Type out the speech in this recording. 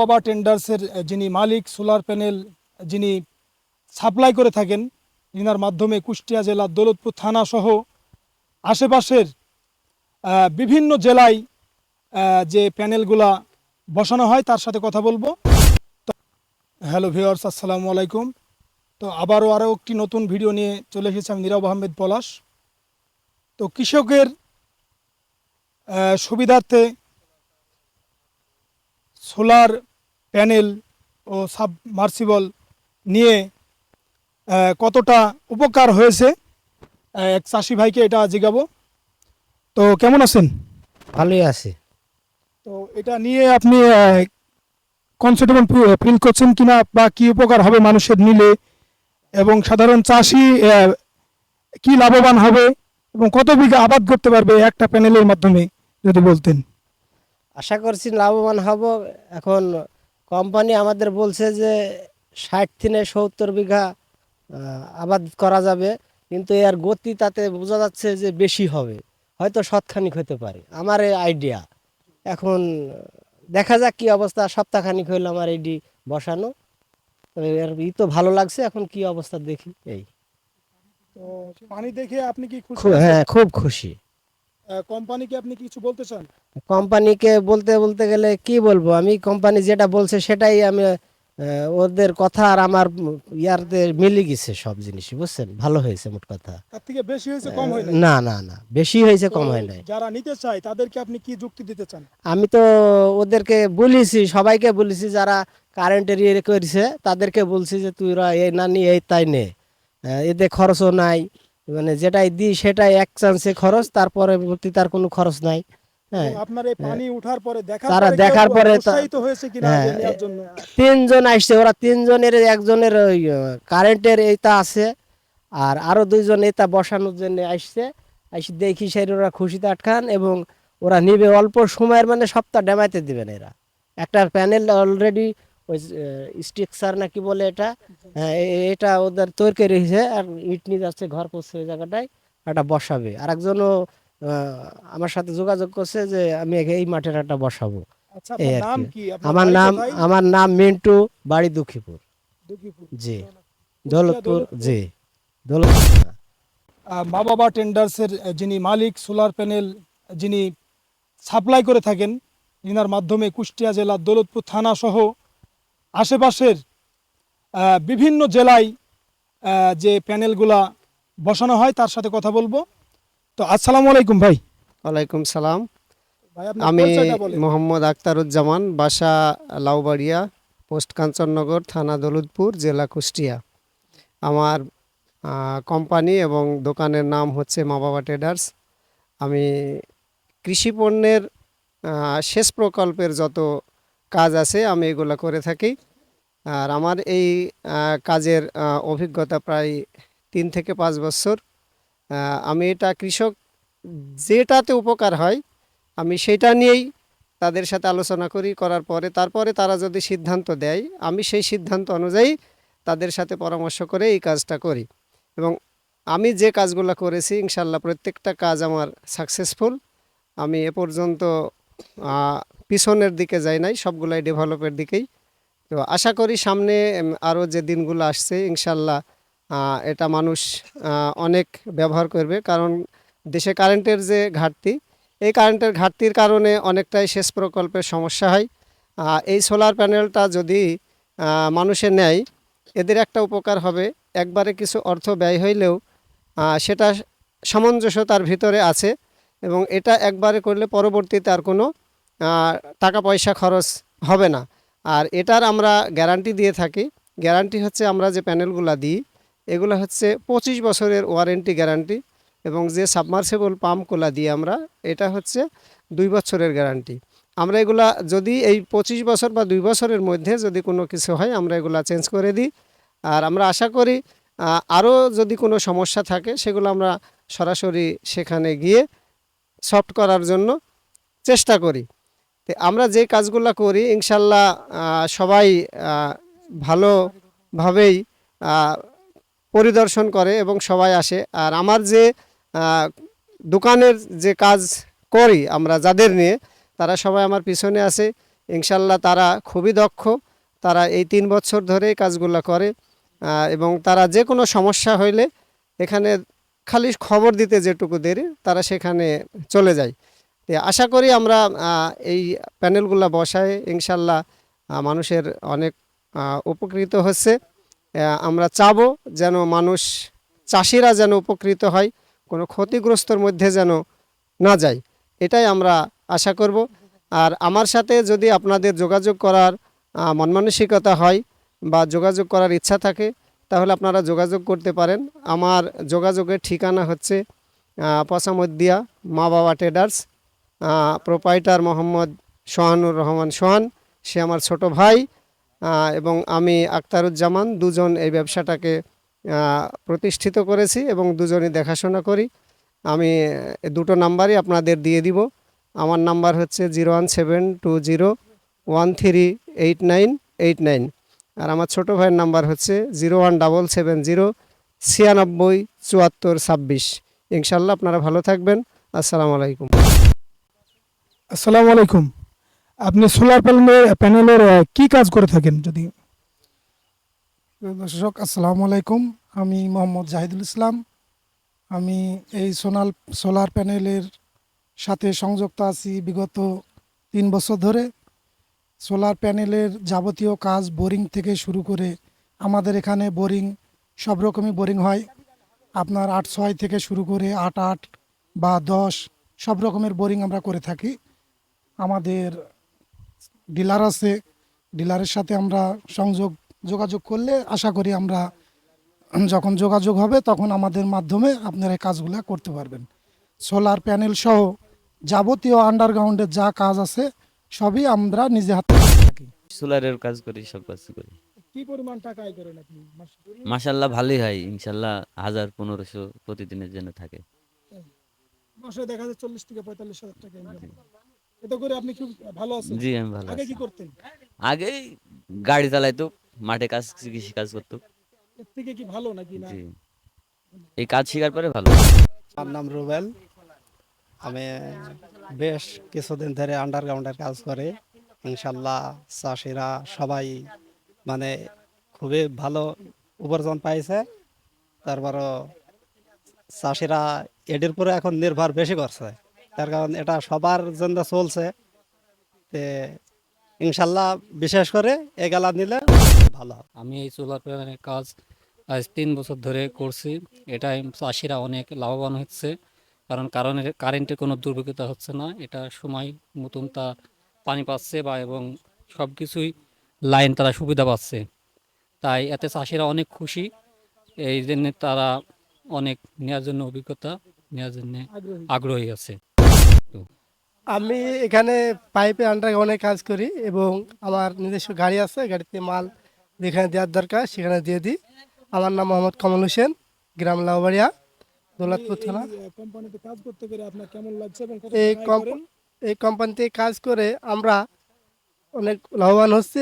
বাবা টেন্ডার্সের যিনি মালিক, সোলার প্যানেল, যিনি সাপ্লাই করে থাকেন, ইনার মাধ্যমে কুষ্টিয়া জেলার দৌলতপুর থানা সহ আশেপাশের বিভিন্ন জেলায় যে প্যানেলগুলা বসানো হয়, তার সাথে কথা বলব। হ্যালো ভিউয়ার্স, আসসালামু আলাইকুম। তো আবারও আরও একটি নতুন ভিডিও নিয়ে চলে এসেছি আমি নীরব আহমেদ পলাশ। তো কৃষকের সুবিধার্থে সোলার প্যানেল ও সাবমার্সিবল নিয়ে কতটা উপকার হয়েছে? এক চাষি ভাইকে এটা জিগাবো। তো কেমন আছেন? ভালোই আছে। তো এটা নিয়ে আপনি কনসেপ্টেবল ফিল করছেন কিনা বা কি উপকার হবে মানুষের নিলে? এবং সাধারণ চাষি কি লাভবান হবে? এবং কত বিঘা আবাদ করতে পারবে একটা প্যানেলের মাধ্যমে যদি বলতেন? আশা করছি লাভবান হব। এখন কোম্পানি আমাদের বলছে যে ষাট থেকে সত্তর বিঘা আবাদ করা যাবে কিন্তু এর গতি তাতে বোঝা যাচ্ছে যে বেশি হবে। হয়তো শতখানিক হতে পারে আমার এই আইডিয়া এখন দেখা যাক কি অবস্থা সপ্তাহখানিক হইল আমার এইটি বসানো। তবে এর ই তো ভালো লাগছে এখন কি অবস্থা দেখি এই। তো পানি দেখে আপনি কি খুশি হ্যাঁ খুব খুশি। কোম্পানিকে আপনি কিছু বলতে চান? কোম্পানিকে বলতে বলতে গেলে কি বলব? আমি কোম্পানি যেটা বলছে সেটাই আমি ওদের কথা আর আমার ইয়ারতে মিলে গেছে সব জিনিসই বুঝছেন? ভালো হয়েছে মোট কথা। তার থেকে বেশি হয়েছে কম হয় না না না বেশি হয়েছে কম হয় নাই। যারা নিতে চায় তাদেরকে আপনি কি যুক্তি দিতে চান? আমি তো ওদেরকে বলেছি সবাইকে বলেছি যারা কারেন্টের ইয়ে করেছে তাদেরকে বলছি যে তুইরা এই না নিয়ে এই তাই নে। এতে খরচও নাই মানে যেটাই দিই সেটাই এক চান্সে খরচ তারপরে তার কোনো খরচ নাই। হ্যাঁ। আপনার এই পানি উঠার পরে দেখার তারা দেখার পরে হয়েছে কিনা হ্যাঁ, তিনজন আসছে ওরা তিনজনের একজনের ওই কারেন্টের এইটা আছে আর আরও দুইজন বসানোর জন্য আসছে। আসি দেখি সেই ওরা খুশিতে আটকান এবং ওরা নিবে অল্প সময়ের মানে সপ্তাহ ডেমাইতে দিবেন এরা। একটা প্যানেল অলরেডি ওই স্ট্রাকচার না কি বলে এটা হ্যাঁ, এটা ওদের তৈরি করে রেখেছে আর ইট নিয়ে যাচ্ছে ঘর করছে ওই জায়গাটায় একটা বসাবে। আর একজনও আমার সাথে যোগাযোগ করছে যে আমি এই মাঠের একটা বসাবো। আচ্ছা আমার নাম আমার নাম মিন্টু বাড়ি দুঃখীপুর। জি। দৌলতপুর। জি। দৌলতপুর। মা বাবা টেন্ডার্সের যিনি মালিক সোলার প্যানেল যিনি সাপ্লাই করে থাকেন ইনার মাধ্যমে কুষ্টিয়া জেলার দৌলতপুর থানা সহ আশেপাশের বিভিন্ন জেলায় যে প্যানেলগুলা বসানো হয় তার সাথে কথা বলব। তো আসসালামু আলাইকুম ভাই। ওয়ালাইকুম সালাম। আমি মোহাম্মদ আক্তারুজ্জামান বাসা লাউবাড়িয়া পোস্ট কাঞ্চননগর থানা দৌলতপুর জেলা কুষ্টিয়া। আমার কোম্পানি এবং দোকানের নাম হচ্ছে মা বাবা ট্রেডার্স। আমি কৃষি পণ্যের শেষ প্রকল্পের যত কাজ আছে, আমি এগুলো করে থাকি। আর আমার এই কাজের অভিজ্ঞতা প্রায় তিন থেকে পাঁচ বছর। আমি এটা কৃষক যেটাতে উপকার হয়, আমি সেটা নিয়েই তাদের সাথে আলোচনা করি, করার পরে, তারপরে তারা যদি সিদ্ধান্ত দেয়, আমি সেই সিদ্ধান্ত অনুযায়ী তাদের সাথে পরামর্শ করে এই কাজটা করি। এবং আমি যে কাজগুলো করেছি, ইনশাল্লাহ প্রত্যেকটা কাজ আমার সাকসেসফুল আমি এ পর্যন্ত পিছনের দিকে যাই নাই, সবগুলাই ডেভেলপের দিকেই। তো আশা করি সামনে আরও যে দিনগুলো আসছে, ইনশাল্লাহ এটা মানুষ অনেক ব্যবহার করবে। কারণ দেশে কারেন্টের যে ঘাটতি, এই কারেন্টের ঘাটতির কারণে অনেকটাই সেচ প্রকল্পের সমস্যা হয়। এই সোলার প্যানেলটা যদি মানুষে নেয়, এদের একটা উপকার হবে। একবারে কিছু অর্থ ব্যয় হইলেও সেটা সামঞ্জস্যতার ভিতরে আছে। এবং এটা একবারে করলে পরবর্তীতে আর কোনো টাকা পয়সা খরচ হবে না। আর এটার আমরা গ্যারান্টি দিয়ে থাকি। গ্যারান্টি হচ্ছে আমরা যে প্যানেলগুলো দিই, এগুলো হচ্ছে পঁচিশ বছরের ওয়ারেন্টি গ্যারান্টি এবং যে সাবমার্সেবল পাম্পগুলো দিই আমরা, এটা হচ্ছে দুই বছরের গ্যারান্টি। আমরা এগুলা যদি এই পঁচিশ বছর বা দুই বছরের মধ্যে যদি কোনো কিছু হয়, আমরা এগুলা চেঞ্জ করে দিই। আর আমরা আশা করি আরও যদি কোনো সমস্যা থাকে, সেগুলো আমরা সরাসরি সেখানে গিয়ে সফট করার জন্য চেষ্টা করি। তো আমরা যে কাজগুলো করি, ইনশাল্লাহ সবাই ভালোভাবেই পরিদর্শন করে এবং সবাই আসে। আর আমার যে দোকানের যে কাজ করি আমরা যাদের নিয়ে, তারা সবাই আমার পিছনে আছে ইনশাল্লাহ তারা খুবই দক্ষ। তারা এই তিন বছর ধরে কাজগুলো করে এবং তারা যে কোনো সমস্যা হইলে এখানে খালি খবর দিতে যেটুকু দেরি, তারা সেখানে চলে যায়। আশা করি আমরা এই প্যানেলগুলো বসায় ইনশাল্লাহ মানুষের অনেক উপকৃত হচ্ছে। আমরা চাবো যেন মানুষ, চাষিরা যেন উপকৃত হয়, কোনো ক্ষতিগ্রস্তর মধ্যে যেন না যায়। এটাই আমরা আশা করব। আর আমার সাথে যদি আপনাদের যোগাযোগ করার মনমানসিকতা হয় বা যোগাযোগ করার ইচ্ছা থাকে তাহলে আপনারা যোগাযোগ করতে পারেন। আমার যোগাযোগের ঠিকানা হচ্ছে পসামদ্দিয়া, মা বাবা ট্রেডার্স প্রোপাইটার মোহাম্মদ সোহানুর রহমান সোহান, সে আমার ছোট ভাই এবং আমি আক্তারুজ্জামান দুজন এই ব্যবসাটাকে প্রতিষ্ঠিত করেছি এবং দুজনই দেখাশোনা করি। আমি দুটো নাম্বারই আপনাদের দিয়ে দিব। আমার নাম্বার হচ্ছে zero one seven two zero one three eight nine eight nine. আর আমার ছোট ভাইয়ের নাম্বার হচ্ছে zero one double seven zero ছিয়ানব্বই চুয়াত্তর ছাব্বিশ। ইনশাল্লাহ আপনারা ভালো থাকবেন। আসসালামু আলাইকুম। আসসালামু আলাইকুম। আপনি সোলার প্যানেলের প্যানেলের কি কাজ করে থাকেন যদি? দর্শক আসসালামু আলাইকুম। আমি মোহাম্মদ জাহিদুল ইসলাম। আমি এই সোনাল সোলার প্যানেলের সাথে সংযুক্ত আছি বিগত তিন বছর ধরে। সোলার প্যানেলের যাবতীয় কাজ বোরিং থেকে শুরু করে আমাদের এখানে বোরিং, সব রকমই বোরিং হয়। আপনার আট ছয় থেকে শুরু করে আট আট বা দশ, সব রকমের বোরিং আমরা করে থাকি। আমাদের ডিলার আছে, ডিলারের সাথে আমরা সংযোগ, যোগাযোগ করলে আশা করি আমরা যখন যোগাযোগ হবে তখন আমাদের মাধ্যমে আপনারা এই কাজগুলো করতে পারবেন। সোলার প্যানেল সহ যাবতীয় আন্ডারগ্রাউন্ডের যা কাজ আছে সবই আমরা নিজে হাতে থাকি। সোলারের কাজ করি সব কাজ করি। কি পরিমাণ টাকা আয় করেন আপনি? মাসে? মাসাল্লাহ ভালোই হয় ইনশাল্লাহ হাজার পনেরোশো প্রতিদিনের জন্য থাকে। মাসে দেখা যায় চল্লিশ থেকে পঁয়তাল্লিশ হাজার টাকা ইনকাম এতে করে আপনি খুব ভালো আছেন। জি আমি ভালো আগে কি করতেন? আগে গাড়ি চালাইতো মাঠে কাজ কৃষি কাজ করতো। এর থেকে কি ভালো নাকি না? জি। এই কাজ শেখার পরে ভালো। আমার নাম রুবেল। আমি বেশ কিছুদিন ধরে আন্ডারগ্রাউন্ডের কাজ করে। ইনশাল্লাহ চাষিরা সবাই মানে খুবই ভালো উপার্জন পাইছে। তারপরও চাষিরা এটির উপরে এখন নির্ভর বেশি করছে। তার কারণ এটা সবার জন্য চলছে। তে ইনশাল্লাহ বিশেষ করে এগুলা নিলে ভালো আমি এই সোলার প্যানেলের কাজ আজ তিন বছর ধরে করছি। এটাই চাষিরা অনেক লাভবান হচ্ছে। কারণ কারণে কারেন্টের কোনো দুর্ভিক্ষতা হচ্ছে না। এটা সময় মতন তা পানি পাচ্ছে বা এবং সব কিছুই লাইন তারা সুবিধা পাচ্ছে। তাই এতে চাষিরা অনেক খুশি। এই জন্য তারা অনেক নেওয়ার জন্য অভিজ্ঞতা নেওয়ার জন্য আগ্রহী। আছে। আমি এখানে পাইপে অনেক কাজ করি এবং আমার নিজস্ব গাড়ি আছে গাড়িতে মাল যেখানে দেওয়ার দরকার সেখানে দিয়ে দিই। আমার নাম মোহাম্মদ কমল হোসেন গ্রাম লাউবাড়িয়া। দৌলতপুর থানা কোম্পানিতে কাজ করতে পেরে আপনার কেমন লাগছে এবং এই? এই কোম্পানিতে কাজ করে আমরা অনেক লাভবান হচ্ছি